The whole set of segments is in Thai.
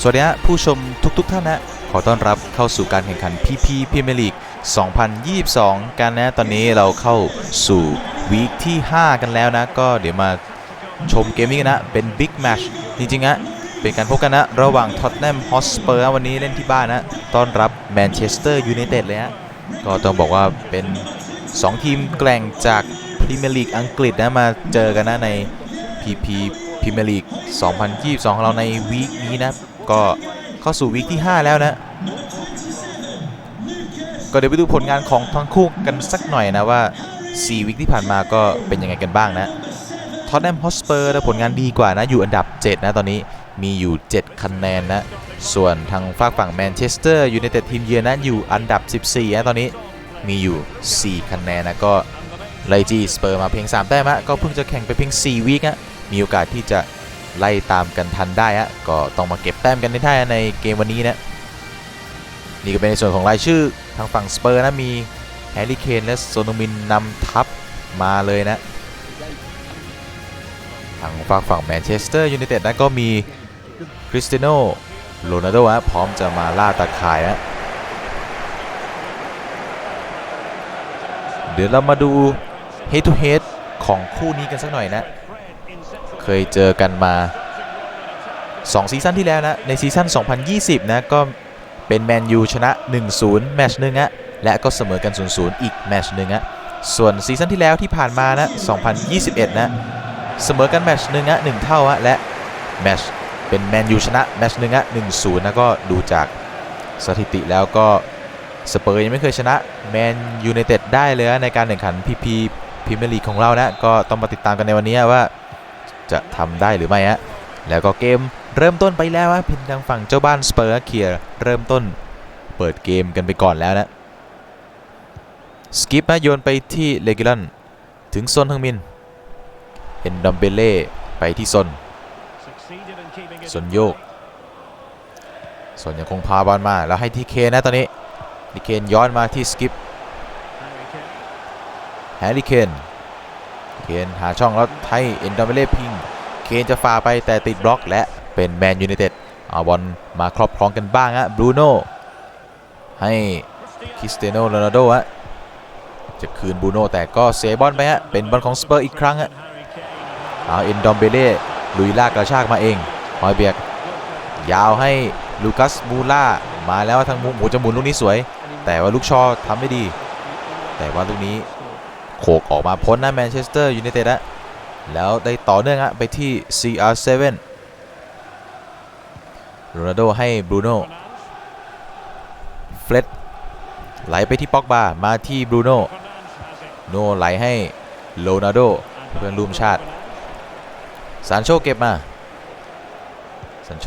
สวัสดีฮะผู้ชมทุกๆทท่านนะขอต้อนรับเข้าสู่การแข่งขัน PP Premier League 2022 กันนะตอนนี้เราเข้าสู่วีคที่ 5 กันแล้วนะ ก็เดี๋ยวมาชมเกมนี้กันนะ เป็นบิ๊กแมชจริงๆอะเป็นการพบกันนะ ระหว่างท็อตแนมฮอสเปอร์วันนี้เล่นที่บ้านนะต้อนรับแมนเชสเตอร์ยูไนเต็ดเลยฮะก็ต้องบอกว่าเป็น 2 ทีมแกร่งจากพรีเมียร์ลีกอังกฤษนะมาเจอกันนะใน PP พรีเมียร์ลีก 2022 ของเราในวีคนี้นะ ก็เข้าสู่วีคที่ 5 แล้วนะ ก็เดี๋ยวไปดูผลงานของทั้งคู่กันสักหน่อยนะว่า 4วีคที่ผ่านมาก็เป็นยังไงกันบ้างนะท็อตแนมฮอสเปอร์ผลงานดีกว่านะ อยู่อันดับ 7 นะตอนนี้มีอยู่ 7 คะแนนนะ ส่วนทางฝากฝั่งแมนเชสเตอร์ยูไนเต็ดทีมเยือนนะอยู่อันดับ 14 นะตอนนี้มีอยู่ 4 คะแนนนะก็ไลจีสเปอร์มาเพียง 3 แต้มะก็เพิ่งจะแข่งไปเพียง 4วีคอะมีโอกาสที่จะ ไล่ตามกันทันได้อะก็ต้องมาเก็บแต้มกันได้ในเกมวันนี้นะนี่ก็เป็นในส่วนของรายชื่อทางฝั่งสเปอร์นะมีแฮร์รี่เคนและโซนมินนำทัพมาเลยนะทางฝากฝั่งแมนเชสเตอร์ยูไนเต็ดนะก็มีคริสเตียโนโรนัลโดะพร้อมจะมาล่าตาข่ายนะเดี๋ยวเรามาดู head to head ของคู่นี้กันสักหน่อยนะ เคยเจอกันมา 2 ซีซั่นที่แล้วนะ ในซีซั่น 2020 นะ ก็เป็นแมนยูชนะ 1-0 แมชหนึ่งอะและก็เสมอกัน 0-0 อีกแมชหนึ่งอะส่วนซีซั่นที่แล้วที่ผ่านมานะ 2021 นะ เสมอกันแมชหนึ่งอะหนึ่งเท่าอะและแมชเป็นแมนยูชนะแมชหนึ่งอะ1-0นะก็ดูจากสถิติแล้วก็สเปอร์ยังไม่เคยชนะแมนยูไนเต็ดได้เลยนะในการแข่งขันพีพีพรีเมียร์ลีกของเรานะ ก็ต้องมาติดตามกันในวันนี้ว่า จะทำได้หรือไม่ฮะแล้วก็เกมเริ่มต้นไปแล้วนะเพียงทางฝั่งเจ้าบ้านสเปอร์เคียร์เริ่มต้นเปิดเกมกันไปก่อนแล้วนะสกิปนะโยนไปที่เลกิลันถึงโซนทังมินเอ็นดัมเบเล่ไปที่โซนโซนโยกซนยังคงพาบอลมาแล้วให้ที่เคนนะตอนนี้ทีเคนย้อนมาที่สกิปแฮร์รี่เคน เคนหาช่องแล้วให้เอ็นดัมเบเล่พิง เคนจะฝ่าไปแต่ติดบล็อกและเป็นแมนยูไนเต็ดเอาบอลมาครอบครองกันบ้างฮะบรูโน่ให้คริสเตียโนโรนัลโดฮะจะคืนบรูโน่แต่ก็เสียบอลไปฮะเป็นบอลของสเปอร์อีกครั้งฮะเอาเอ็นดอมเบเล่ลุยลากกระชากมาเองฮอยเบียกยาวให้ลูคัสมูล่ามาแล้วทางมุมโอ้จะหมุนลูกนี้สวย แต่ว่าลูกชอทำไม่ดี แต่ว่าลูกนี้ โขกออกมาพ้นนะแมนเชสเตอร์ยูไนเต็ดฮะแล้วได้ต่อเนื่องอะไปที่ CR7 โรนัลโดให้บรูโน่เฟลตไหลไปที่ป็อกบามาที่บรูโน่โน่ไหลให้โรนัลโดเพื่อนร่วมชาติซานโชเก็บมาซานโช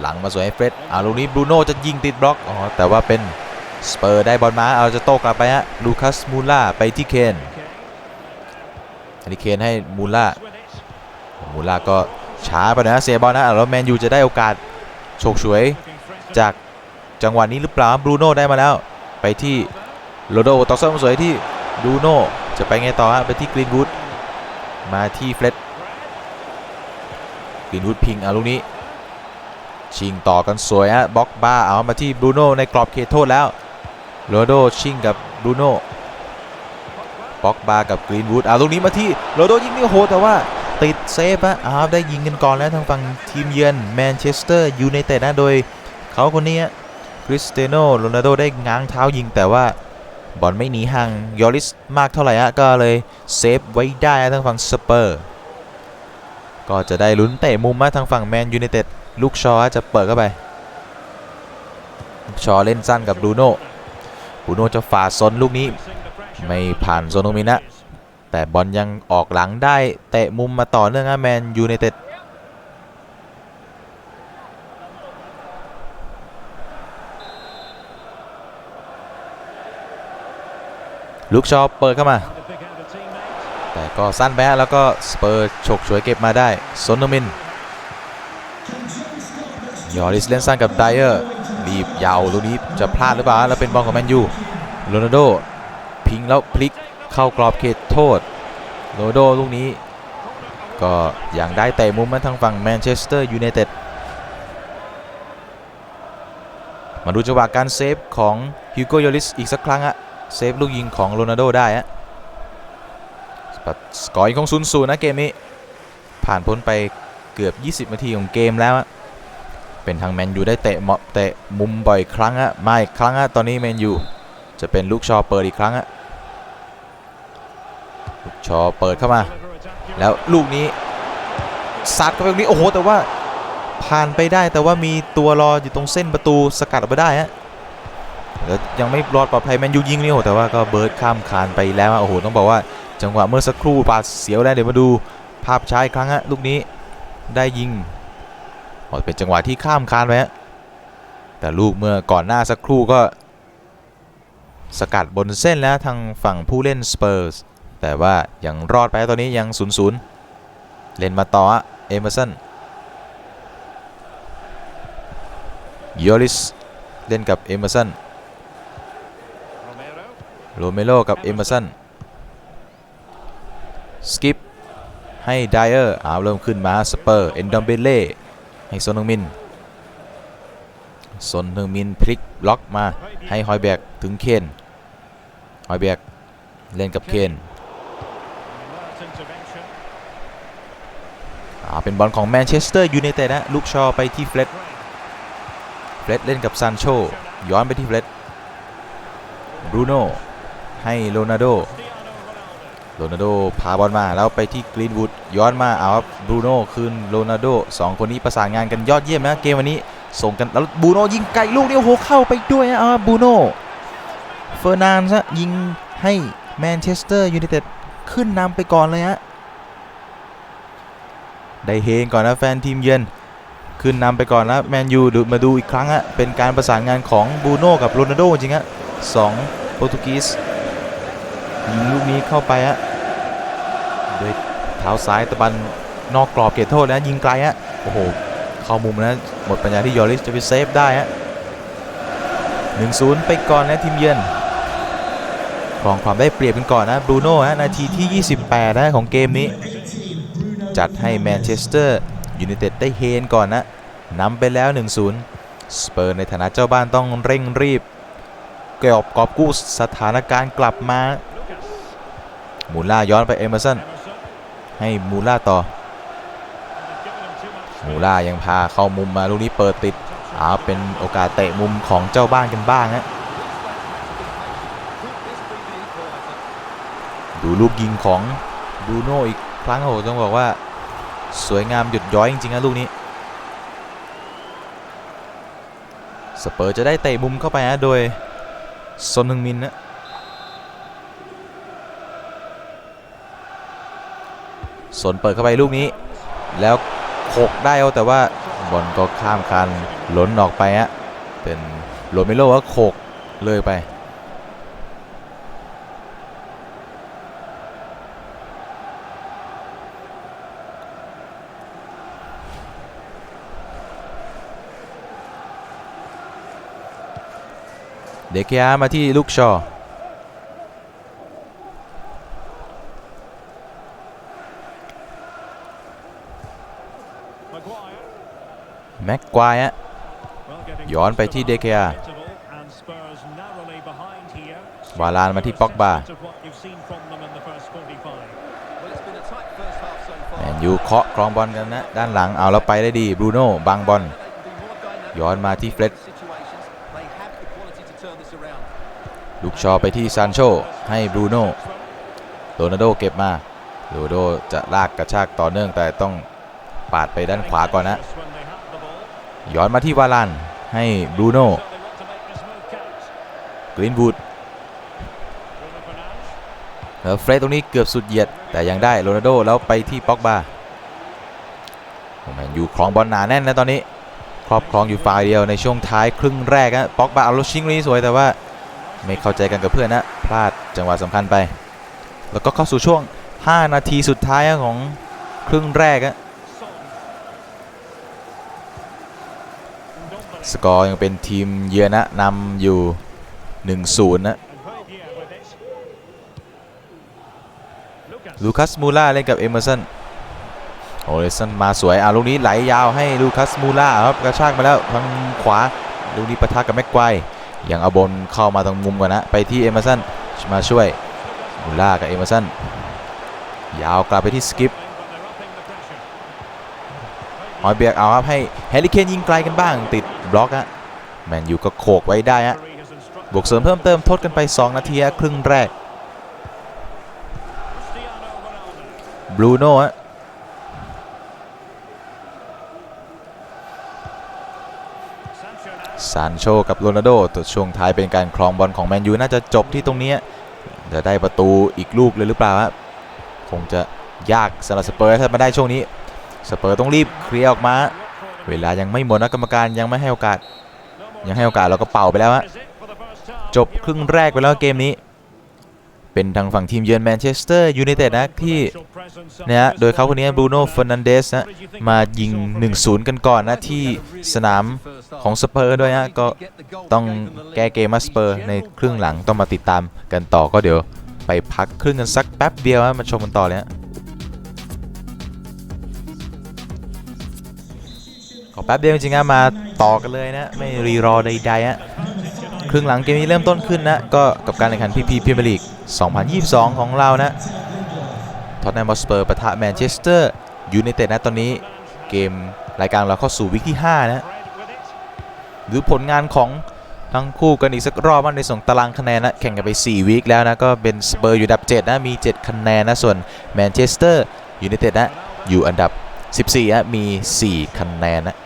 หลังมาสวยให้เฟรดอ่าลูกนี้บรูโน่จะยิงติดบล็อกอ๋อแต่ว่าเป็น สเปอร์ได้บอลมาเอาจะโต้กลับไปฮะลูคัสมูล่าไปที่เคนฮาริเคนให้มูล่ามูล่าก็ช้าไปนะเสียบอลนะแล้วแมนยูจะได้โอกาสโฉกฉวยจากจังหวะนี้หรือเปล่าบรูโน่ได้มาแล้ว ไปที่โรโดต่อส้มสวยที่บรูโน่จะไปไงต่อฮะไปที่กรีนวูดมาที่เฟลตกรีนวูดพิงเอะลูกนี้ชิงต่อกันสวยฮะบล็อกบ้าเอามาที่บรูโน่ในกรอบเขตโทษแล้ว โรโดชิงกับบรูโน่ป็อกบากับกรีนวูดเอาลูกนี้มาที่โรโดยิงนี่โหแต่ว่าติดเซฟอะอ้าวได้ยิงกันก่อนแล้วทางฝั่งทีมเยือนแมนเชสเตอร์ยูไนเต็ดนะโดยเขาคนนี้คริสเตโนโรนัลโดได้ง้างเท้ายิงแต่ว่าบอลไม่หนีห่างยอริสมากเท่าไหร่อะก็เลยเซฟไว้ได้ทางฝั่งสเปอร์ ก็จะได้ลุ้นเตะมุมมาทางฝั่งแมนยูไนเต็ดลูกชอจะเปิดเข้าไปชอเล่นสั้นกับบรูโน่ บรูโน่จะฝ่าซนลูกนี้ ไม่ผ่านโซโนมินะ แต่บอลยังออกหลังได้เตะมุมมาต่อเนื่องนะแมนยูไนเต็ดลูกชอปเปิดเข้ามา แต่ก็สั้นไปฮะแล้วก็สเปอร์ฉกฉวยเก็บมาได้โซโนมินยอริสเล่นสั้นกับไดเออร์ รีบยาวลูกนี้จะพลาดหรือเปล่าแล้วเป็นบอลของแมนยูโรนัลโดพิงแล้วพลิกเข้ากรอบเขตโทษโรนัลโดลูกนี้ ก็ยังได้เตะมุมมาทางฝั่งแมนเชสเตอร์ยูไนเต็ดมาดูจังหวะการเซฟของฮิวโกโยลิสอีกสักครั้งอะเซฟลูกยิงของโรนัลโดได้อะสกอร์ยังคงศูนย์ศูนย์นะเกมนี้ ผ่านพ้นไปเกือบ 20 นาทีของเกมแล้วอะ เป็นทางแมนยูได้เตะเหมาะเตะมุมบ่อยครั้งอะมาอีกครั้งอะตอนนี้แมนยูจะเป็นลูกชอเปิดอีกครั้งอะลูกชอเปิดเข้ามา แล้วลูกนี้ซัดเข้าไปตรงนี้โอ้โหแต่ว่าผ่านไปได้แต่ว่ามีตัวรออยู่ตรงเส้นประตูสกัดออกไปได้ฮะแล้วยังไม่รอดปลอดภัยแมนยูยิงนี่โอ้แต่ว่าก็เบิร์ดข้ามคานไปแล้วโอ้โหต้องบอกว่าจังหวะเมื่อสักครู่ปาดเสียวได้วเดี๋ยวมาดูภาพช้าอีกครั้งฮะลูกนี้ได้ยิง เป็นจังหวะที่ข้ามคานไปฮะแต่ลูกเมื่อก่อนหน้าสักครู่ก็ สกัดบนเส้นแล้วทางฝั่งผู้เล่นสเปอร์สแต่ว่ายังรอดไปตอนนี้ยัง 0 0 เล่นมาต่อเอเมอร์สันยอริสเล่นกับเอเมอร์สันโรเมโลกับเอเมอร์สันสกิปให้ไดเออร์เอาเริ่มขึ้นมาสเปอร์เอนดอมเบเล่ ให้ซนฮึงมินซนฮึงมินพลิกล็อกมาให้ฮอยแบกถึงเคนฮอยแบกเล่นกับเคนอ่าเป็นบอลของแมนเชสเตอร์ยูไนเต็ดนะลูกชอไปที่เฟล็ดเฟล็ดเล่นกับซานโชย้อนไปที่เฟล็ดบรูโน่ให้โรนัลโด โรนัลโดพาบอลมาแล้วไปที่กรีนวูดย้อนมาเอาครับบรูโน่คืนโรนัลโดสองคนนี้ประสานงานกันยอดเยี่ยมนะเกมวันนี้ส่งกันแล้วบรูโน่ยิงไกลลูกนี้โอ้โหเข้าไปด้วยนะเอาบรูโน่เฟอร์นานซ์ยิงให้แมนเชสเตอร์ยูไนเต็ดขึ้นนำไปก่อนเลยฮะได้เฮงก่อนนะแฟนทีมเยือนขึ้นนำไปก่อนแล้วแมนยูดูมาดูอีกครั้งอะเป็นการประสานงานของบูโน่กับโรนัลโดจริงอะสองโปรตุกีสยิงลูกนี้เข้าไปอะ โดยเท้าซ้ายตะบันนอกกรอบเขตโทษนะยิงไกลอะโอ้โหเข้ามุมนะหมดปัญญาที่ยอริสจะไปเซฟได้ฮะหนึ่งศูนย์ไปก่อนนะทีมเยือนครองความได้เปรียบกันก่อนนะบรูโน่ฮะนาทีที่ 28นะของเกมนี้ จัดให้แมนเชสเตอร์ยูไนเต็ดได้เฮนก่อนนะนำไปแล้ว 1-0 สเปอร์ในฐานะเจ้าบ้านต้องเร่งรีบเก็บกอบกู้สถานการณ์กลับมา มูล่าย้อนไปเอเมอร์สัน ให้มูล่าต่อ มูล่ายังพาเข้ามุมมาลูกนี้เปิดติดอาเป็นโอกาสเตะมุมของเจ้าบ้านกันบ้างฮะดูลูกยิงของบูโน่อีกครั้งโอ้โหต้องบอกว่าสวยงามหยุดย้อยจริงๆนะลูกนี้สเปอร์จะได้เตะมุมเข้าไปนะโดยซนฮึงมินนะ สนเปิดเข้าไปลูกนี้ แล้วโขกได้เอาแต่ว่าบอลก็ข้ามคันล้นออกไปฮะเป็นโรเมโลก็โขกเลยไปเดกยามาที่ลูกชอ แม็กควายฮะย้อนไปที่เดเกียวาลานมาที่ป็อกบาแมนยูเคาะครองบอลกันนะ ด้านหลังเอาแล้วไปได้ดีบรูโน่บังบอลย้อนมาที่เฟล็ดลูกชอไปที่ซานโชให้บรูโน่โรนัลโดเก็บมาโรนัลโดจะลากกระชากต่อเนื่องแต่ต้องปาดไปด้านขวาก่อนนะ ย้อนมาที่วาลานให้บรูโน่กรีนวูดแล้วเฟรดตรงนี้เกือบสุดเหยียด แต่ยังได้โรนัลโดแล้วไปที่ป็อกบาแมนยูครองบอลหนาแน่นนะตอนนี้ ครอบครองอยู่ฝ่ายเดียวในช่วงท้ายครึ่งแรกนะป็อกบาเอาลูกชิงนี้สวยแต่ว่าไม่เข้าใจกันกับเพื่อนนะพลาดจังหวะสำคัญไป แล้วก็เข้าสู่ช่วง 5 นาทีสุดท้ายของครึ่งแรกอะ สกอร์ยังเป็นทีมเยือนนะนำอยู่ 1-0 นะลูคัสมูล่าเล่นกับเอเมอร์สันโอเลสันมาสวยอะลูกนี้ไหลยาวให้ลูคัสมูล่าครับกระชากมาแล้วทางขวาลูกนี้ปะทะกับแม็กไกวยังเอาบอลเข้ามาตรงมุมก่อนนะ ไปที่เอเมอร์สันมาช่วยมูล่ากับเอเมอร์สันยาวกลับไปที่สกิป ฮอยเบียกเอาครับให้แฮร์รี่เคนยิงไกลกันบ้างติดบล็อกฮะแมนยูก็โขกไว้ได้ฮะบวกเสริมเพิ่มเติมทดกันไป 2 นาทีครึ่งแรกบรูโน่ฮะซานโชกับโรนัลโดตัวช่วงท้ายเป็นการครองบอลของแมนยูน่าจะจบที่ตรงนี้ จะได้ประตูอีกลูกเลยหรือเปล่าฮะคงจะยากสำหรับสเปอร์ถ้ามาได้ช่วงนี้ สเปอร์ต้องรีบเคลียร์ออกมา เวลายังไม่หมดนะกรรมการยังไม่ให้โอกาส ยังให้โอกาสเราก็เป่าไปแล้วฮะจบครึ่งแรกไปแล้วเกมนี้ เป็นทางฝั่งทีมเยือนแมนเชสเตอร์ยูไนเต็ดนะที่เนี่ยฮะโดยเขาคนนี้บรูโน่เฟอร์นันเดสนะมายิง 1-0 กันก่อนนะที่สนามของสเปอร์ด้วยฮะก็ต้องแก้เกมมาสเปอร์ในครึ่งหลังต้องมาติดตามกันต่อก็เดี๋ยวไปพักครึ่งกันสักแป๊บเดียวฮะมาชมกันต่อเลยฮะ แป๊บเดียวจริงๆนะมาต่อกันเลยนะ ไม่รีรอใดๆฮะครึ่งหลังเกมนี้เริ่มต้นขึ้นนะ ก็กับการแข่งขันพีพีพรีเมียร์ลีก 2022 ของเรานะท็อตแนมอสเปอร์ปะทะแมนเชสเตอร์ยูไนเต็ดนะตอนนี้เกมรายการเราเข้าสู่วิกที่ 5 นะหรือผลงานของทั้งคู่กันอีกสักรอบว่าในส่งตารางคะแนนนะแข่งกันไป 4 วีคแล้วนะ ก็เป็นสเปอร์อยู่อันดับ 7 นะ มี 7 คะแนนนะ ส่วนแมนเชสเตอร์ยูไนเต็ดนะ อยู่อันดับ 14นะมี 4 คะแนนนะ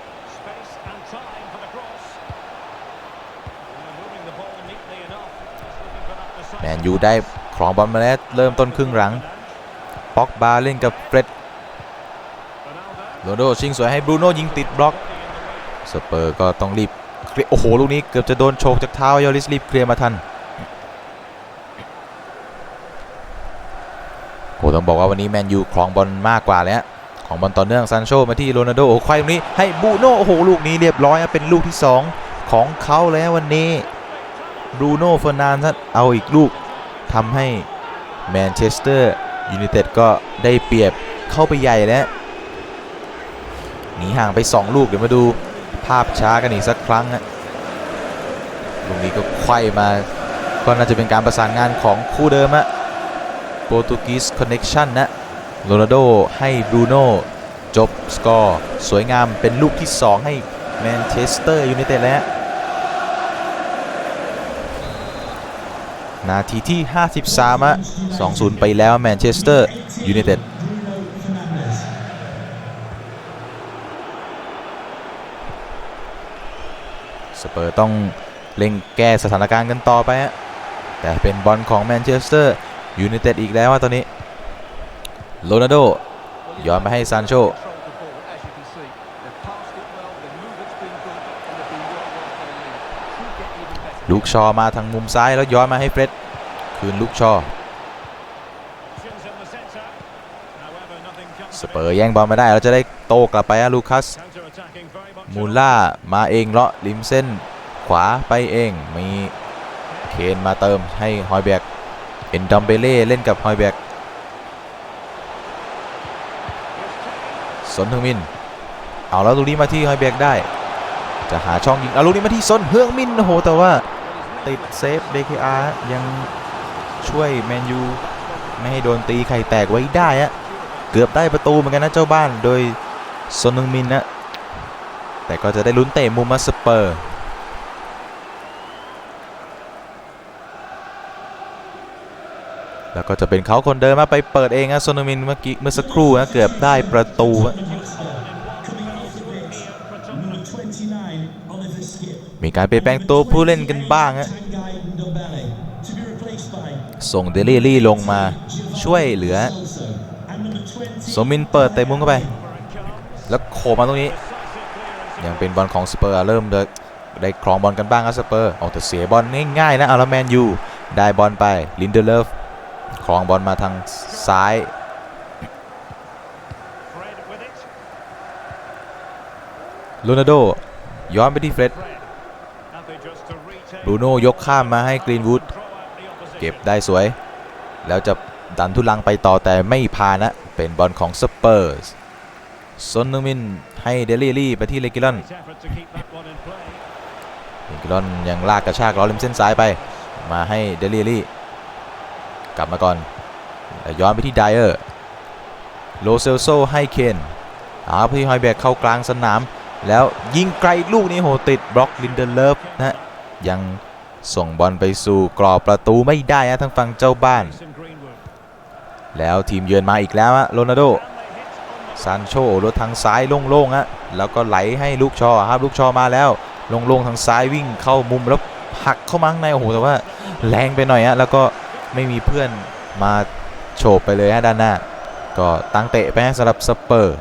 แมนยูได้ครองบอลมาแล้วเริ่มต้นครึ่งหลังป็อกบาเล่นกับเฟร็ดโรนโดชิงสวยให้บรูโน่ยิงติดบล็อกสเปอร์ก็ต้องรีบเคลียร์โอ้โหลูกนี้เกือบจะโดนโชกจากเท้ายอริสรีบเคลียร์มาทันโอ้ต้องบอกว่าวันนี้แมนยูครองบอลมากกว่าแล้วของบอลต่อเนื่องซันโชมาที่โรนัลโดโอ้ควายตรงนี้ให้บูโน่โอ้โหลูกนี้เรียบร้อยเป็นลูกที่ 2 ของเขาแล้ววันนี้ รูโน่เฟอร์นานด์เอาอีกลูกทำให้แมนเชสเตอร์ยูไนเต็ดก็ได้เปรียบเข้าไปใหญ่แล้วหนีห่างไป 2 ลูกเดี๋ยวมาดูภาพช้ากันอีกสักครั้งนะลูกนี้ก็ไขว้มา ก็น่าจะเป็นการประสานงานของคู่เดิมอะโปรตุกีสคอนเน็ชันนะโรนัลโดให้บรูโน่จบสกอร์ สวยงามเป็นลูกที่ 2 ให้แมนเชสเตอร์ยูไนเต็ดแล้ว นาทีที่ 53อะ2-0 ไปแล้วแมนเชสเตอร์ยูไนเต็ดสเปอร์ต้องเร่งแก้สถานการณ์กันต่อไปฮะแต่เป็นบอลของแมนเชสเตอร์ยูไนเต็ดอีกแล้วว่าตอนนี้โรนัลโดย้อนมาให้ซานโช ลูกชอมาทางมุมซ้ายแล้วย้อนมาให้เฟร็ดคืนลูกชอสเปอร์แย่งบอลไมาได้แล้วจะได้โตกลับไปลูคัสมูล่ามาเองเลาะริมเส้นขวาไปเองมีเคนมาเติมให้ฮอยแบกเอ็นดอมเบเล่เล่นกับฮอยแบกสนทึงมิน เอาแล้วลูกนี้มาที่ฮอยแบกได้ จะหาช่องยิงเอาลูกนี้มาที่ซนเฮืองมินโอ้โหแต่ว่าติดเซฟ DKR ยังช่วยแมนยูไม่ให้โดนตีไข่แตกไว้ได้อะเกือบได้ประตูเหมือนกันนะเจ้าบ้านโดยซนฮึงมินนะแต่ก็จะได้ลุ้นเตะมุมมาสเปอร์แล้วก็จะเป็นเขาคนเดิมมาไปเปิดเองนะโซนมินเมื่อกี้เมื่อสักครู่นะเกือบได้ประตูอะ มีการเปลี่ยนแปลงตัวผู้เล่นกันบ้างฮะส่งเดลี่ลี่ลงมาช่วยเหลือโซมินเปิดเตะมุมเข้าไป แล้วโขมาตรงนี้ ยังเป็นบอลของสเปอร์เริ่มได้ครองบอลกันบ้างครับสเปอร์เอาแต่เสียบอลง่ายๆนะอาแล้วแมนยูได้บอลไปลินเดเลฟครองบอลมาทางซ้ายโรนัลโดย้อนไปที่เฟร็ด บรูโน่ยกข้ามมาให้กรีนวูดเก็บได้สวย แล้วจะดันทุลังไปต่อแต่ไม่พานะ เป็นบอลของสเปอร์สซนนึงมินให้เดลี่ลี่ไปที่เลกิลอนเฮกิลอนยังลากกระชากล้อเล็มเส้นซ้ายไป มาให้เดลี่ลี่กลับมาก่อน ย้อนไปที่ไดเออร์โลเซลโซให้เคนอาพี่ฮอยแบกเข้ากลางสนาม แล้วยิงไกลลูกนี้โหติดบล็อกลินเดเลฟนะ ยังส่งบอลไปสู่กรอบประตูไม่ได้ฮะทางฝั่งเจ้าบ้าน แล้วทีมเยือนมาอีกแล้วฮะโรนัลโดซานโชรถทางซ้ายโล่งๆฮะแล้วก็ไหลให้ลูกชอครับลูกชอมาแล้วโล่งๆทางซ้ายวิ่งเข้ามุมแล้วหักเข้ามาข้งในโอ้โหแต่ว่าแรงไปหน่อยฮะแล้วก็ไม่มีเพื่อนมาโฉบไปเลยฮะด้านหน้า ก็ตั้งเตะไปสำหรับสเปอร์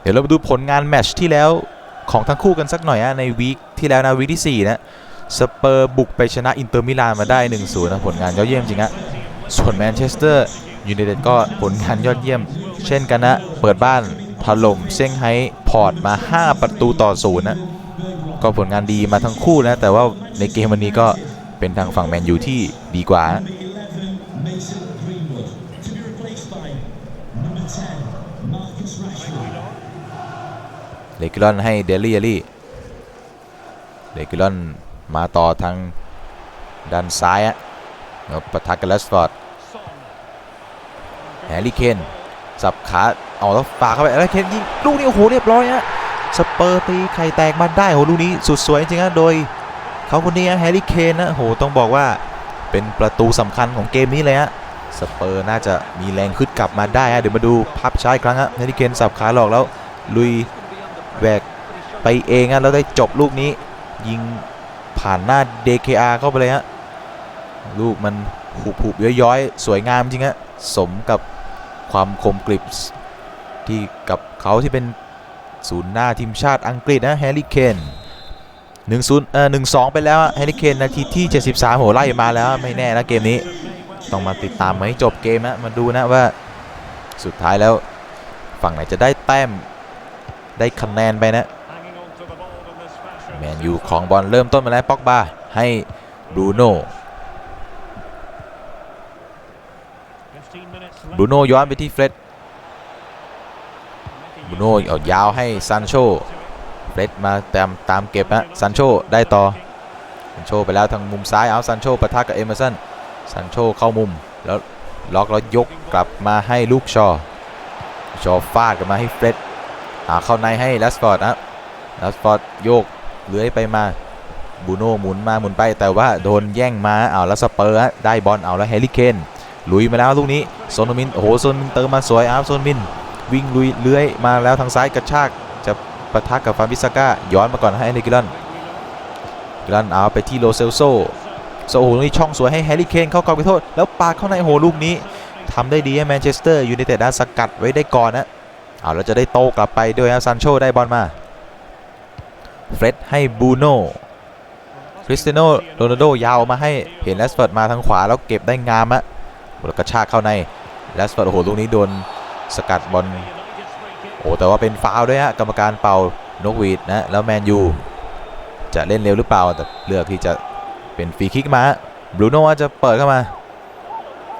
เดี๋ยวเรามาดูผลงานแมชที่แล้วของทั้งคู่กันสักหน่อยฮะในวีคที่แล้วนะวีคที่4นะสเปอร์บุกไปชนะอินเตอร์มิลานมาได้ 1-0 นะผลงานยอดเยี่ยมจริงฮะส่วนแมนเชสเตอร์ยูไนเต็ดก็ผลงานยอดเยี่ยม เช่นกันนะ เปิดบ้านถล่มเซี่ยงไฮ้พอร์ตมา 5 ประตูต่อศูนย์นะก็ผลงานดีมาทั้งคู่นะ แต่ว่าในเกมวันนี้ก็เป็นทางฝั่งแมนยูที่ดีกว่าฮะ เลกิลอนให้เดลี่เอลี่เลกิลอนมาต่อทางด้านซ้ายอะปะทะกับเลสฟอร์ดแฮร์รี่เคนสับขาเอาแล้วฝากเข้าไปแล้วเคนยิงลูกนี้โอ้โหเรียบร้อยฮะสเปอร์ตีไข่แตกมาได้โหลูกนี้สุดสวยจริงๆนะโดยเขาคนนี้แฮร์รี่เคนนะโหต้องบอกว่าเป็นประตูสำคัญของเกมนี้เลยฮะสเปอร์น่าจะมีแรงขึ้นกลับมาได้ฮะเดี๋ยวมาดูภาพช้าอีกครั้งฮะแฮร์รี่เคนสับขาหลอกแล้วลุย แหวกไปเองอะแล้วได้จบลูกนี้ ยิงผ่านหน้า DKR เข้าไปเลยฮะลูกมันหุบหุบย้อยๆ สวยงามจริงฮะสมกับความคมกริบที่กับเขาที่เป็นศูนย์หน้าทีมชาติอังกฤษนะแฮร์รี่เคนหนึ่งศูนย์เอ่อหนึ่งสองไปแล้วแฮร์รี่เคนนาทีที่ 73โหไล่มาแล้วไม่แน่นะเกมนี้ต้องมาติดตามมาให้จบเกมนะมาดูนะว่าสุดท้ายแล้วฝั่งไหนจะได้แต้ม ได้คะแนนไปนะแมนยูของบอลเริ่มต้นมาแล้วป็อกบาให้บรูโน่บรูโน่ย้อนไปที่เฟร็ดบรูโน่เอายาวให้ซันโชเฟร็ดมาตามตามเก็บนะซันโชได้ต่อซันโชไปแล้วทางมุมซ้ายเอาซันโชปะทะกับเอเมอร์สันซันโชเข้ามุมแล้วล็อกแล้วยกกลับมาให้ลูกชอชอฟาดกลับมาให้เฟร็ด หาเข้าในให้แลสฟอร์ดนะแลสฟอร์ดโยกเลื้อยไปมาบูโน่หมุนมาหมุนไปแต่ว่าโดนแย่งมาเอาแล้วสเปอร์ได้บอลเอาแล้วแฮร์รี่เคนลุยมาแล้วลูกนี้โซนมินโอ้โหโซนมินเติมมาสวยอาร์โซนมิน วิ่งลุยเลื้อยมาแล้วทางซ้ายกระชากจะปะทะกับฟาบิสก้าย้อนมาก่อนให้เนกิลันกิลันเอาไปที่โลเซลโซโซโอ้โหนี้ช่องสวยให้แฮร์รี่เคนเข้ากรอบไปโทษ แล้วปาเข้าในโอ้โหลูกนี้ทำได้ดีแมนเชสเตอร์ยูไนเต็ดนสกัดไว้ได้ก่อนนะ เอาแล้วจะได้โต้กลับไปด้วยนะซันโชได้บอลมาเฟร็ดให้บูโน่คริสเตียโนโรนัลโดยาวมาให้เห็นแลสเฟิร์ดมาทางขวาแล้วเก็บได้งามอะแล้วกระชากเข้าในแลสเฟิร์ดโอ้โหลูกนี้โดนสกัดบอลโอ้แต่ว่าเป็นฟาวล์ด้วยฮะกรรมการเป่านกหวีดนะแล้วแมนยูจะเล่นเร็วหรือเปล่าแต่เลือกที่จะเป็นฟรีคิกมาบรูโน่จะเปิดเข้ามา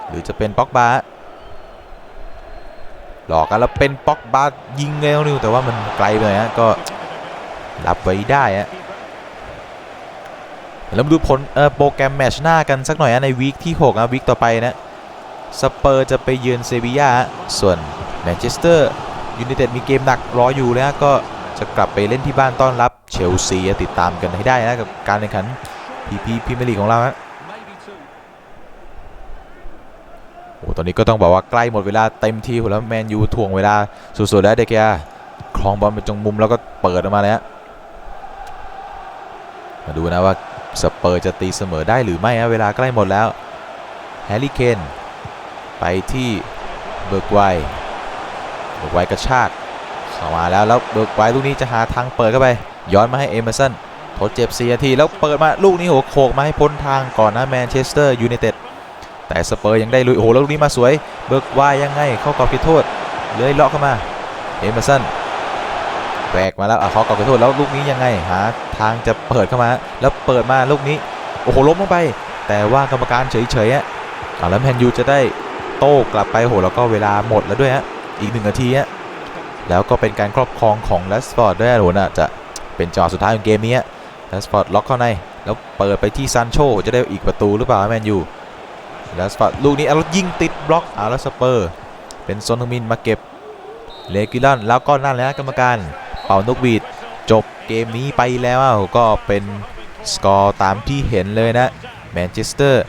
หรือจะเป็นป็อกบา หลอกกันแล้วเป็นป็อกบายิงเร็วนิวแต่ว่ามันไกลไปหน่อยฮะก็รับไว้ได้ฮะแล้วมาดูผลเออโปรแกรมแมชหน้ากันสักหน่อยนะในวีคที่6นะวีคต่อไปนะสเปอร์จะไปเยือนเซบียาส่วนแมนเชสเตอร์ยูไนเต็ดมีเกมหนักรออยู่เลยฮะก็จะกลับไปเล่นที่บ้านต้อนรับเชลซีติดตามกันให้ได้นะกับการแข่งขันพีพีพรีเมียร์ลีกของเราฮะ อนนี้ก็ต้องบอกว่าใกล้หมดเวลาเต็มทีแล้วแมนยูถ่วงเวลาสุดๆแล้วเดกยาคลองบอลไปตรงมุมแล้วก็เปิดออกมาเลยฮะมาดูนะว่าสเปอร์จะตีเสมอได้หรือไม่ฮะเวลาใกล้หมดแล้วแฮร์รี่เคนไปที่เบิร์กไวเบิร์กไวกระชากเข้ามาแล้วแล้วเบิร์กไวลูกนี้จะหาทางเปิดเข้าไป ย้อนมาให้เอเมอร์สันทดเจ็บ4นาทีแล้วเปิดมาลูกนี้โหโขกมาให้พ้นทางก่อนนะแมนเชสเตอร์ยูไนเต็ด แต่สเปอร์ยังได้ลุยโอ้โหแล้วลูกนี้มาสวย เบิกว่ายังไงเข้ากรอบเขตโทษเลยเลาะเข้ามาเอเมอร์สันแบกมาแล้วอะเขากรอบเขตโทษแล้วลูกนี้ยังไงหาทางจะเปิดเข้ามา แล้วเปิดมาลูกนี้โอ้โหล้มลงไป แต่ว่ากรรมการเฉยๆอะอะแล้วแมนยูจะได้โต้กลับไปโอ้โหแล้วก็เวลาหมดแล้วด้วยฮะอีกหนึ่งนาทีฮะแล้วก็เป็นการครอบครองของแรสฟอร์ดด้วยนะโหน่ะจะเป็นจังหวะสุดท้ายของเกมนี้แรสฟอร์ดล็อกเข้าใน แล้วเปิดไปที่ซันโชจะได้อีกประตูหรือเปล่าแมนยู แรสฟอร์ดลูกนี้เอาแล้วยิงติดบล็อกอาแล้วสเปอร์ เป็นซอนฮึงมินมาเก็บเลกิลันแล้วก็นั่นแหละกรรมการ เป่านกหวีดจบเกมนี้ไปแล้วก็เป็นสกอร์ตามที่เห็นเลยนะแมนเชสเตอร์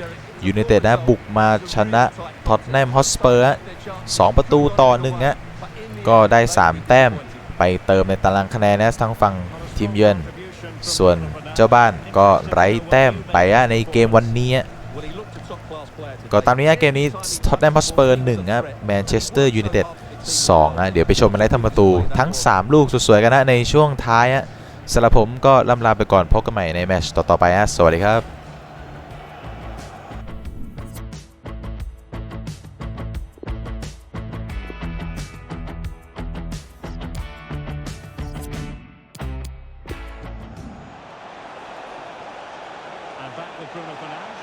ยูไนเต็ดนะบุกมาชนะท็อตแนมฮอสเปอร์สองประตูต่อหนึ่งนะก็ได้ 3 แต้มไปเติมในตารางคะแนนนะทั้งฝั่งทีมเยือนส่วนเจ้าบ้านก็ไร้แต้มไปในเกมวันนี้ ก็ตามนี้อะเกมนี้ท็อตแนมฮอสเปอร์หนึ่งนะแมนเชสเตอร์ยูไนเต็ดสองนะเดี๋ยวไปชมมาไล่ทำประตูทั้ง 3 ลูกสวยๆกันนะในช่วงท้ายอะสำหรับผมก็ล่ำลาไปก่อนพบกันใหม่ในแมตช์ต่อๆไปอะสวัสดีครับ And back with Bruno Fernandes.